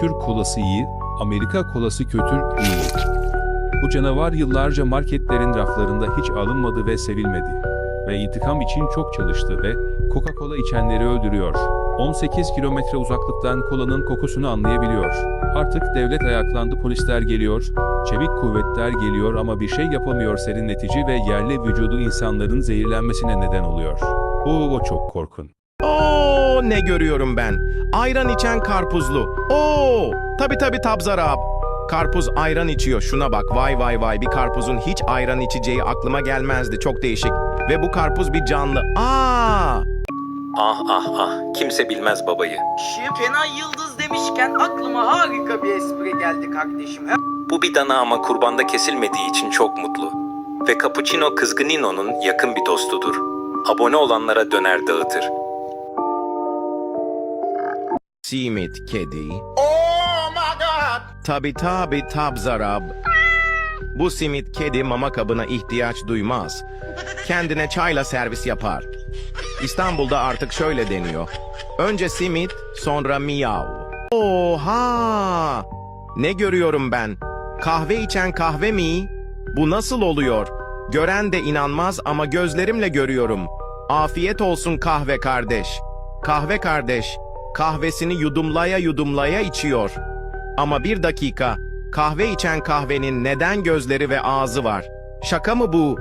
Türk kolası iyi, Amerika kolası kötü iyi. Bu canavar yıllarca marketlerin raflarında hiç alınmadı ve sevilmedi. Ve intikam için çok çalıştı ve Coca-Cola içenleri öldürüyor. 18 kilometre uzaklıktan kolanın kokusunu anlayabiliyor. Artık devlet ayaklandı polisler geliyor, çevik kuvvetler geliyor ama bir şey yapamıyor serinletici ve yerli vücudu insanların zehirlenmesine neden oluyor. Bu o çok korkun. Oo ne görüyorum ben? Ayran içen karpuzlu. Oo tabi tabi tabzarab. Karpuz ayran içiyor şuna bak vay vay vay bir karpuzun hiç ayran içeceği aklıma gelmezdi çok değişik. Ve bu karpuz bir canlı. Aa! Ah ah ah kimse bilmez babayı. Şefena Yıldız demişken aklıma harika bir espri geldi kardeşim. Bu bir dana ama kurbanda kesilmediği için çok mutlu. Ve Cappuccino Kızgınino'nun yakın bir dostudur. Abone olanlara döner dağıtır. Simit kedi. Oh my god! Tabi tabi tabzarab. Bu simit kedi mama kabına ihtiyaç duymaz. Kendine çayla servis yapar. İstanbul'da artık şöyle deniyor. Önce simit, sonra miyav. Oha! Ne görüyorum ben? Kahve içen kahve mi? Bu nasıl oluyor? Gören de inanmaz ama gözlerimle görüyorum. Afiyet olsun kahve kardeş. Kahve kardeş, kahvesini yudumlaya yudumlaya içiyor. Ama bir dakika, kahve içen kahvenin neden gözleri ve ağzı var? Şaka mı bu?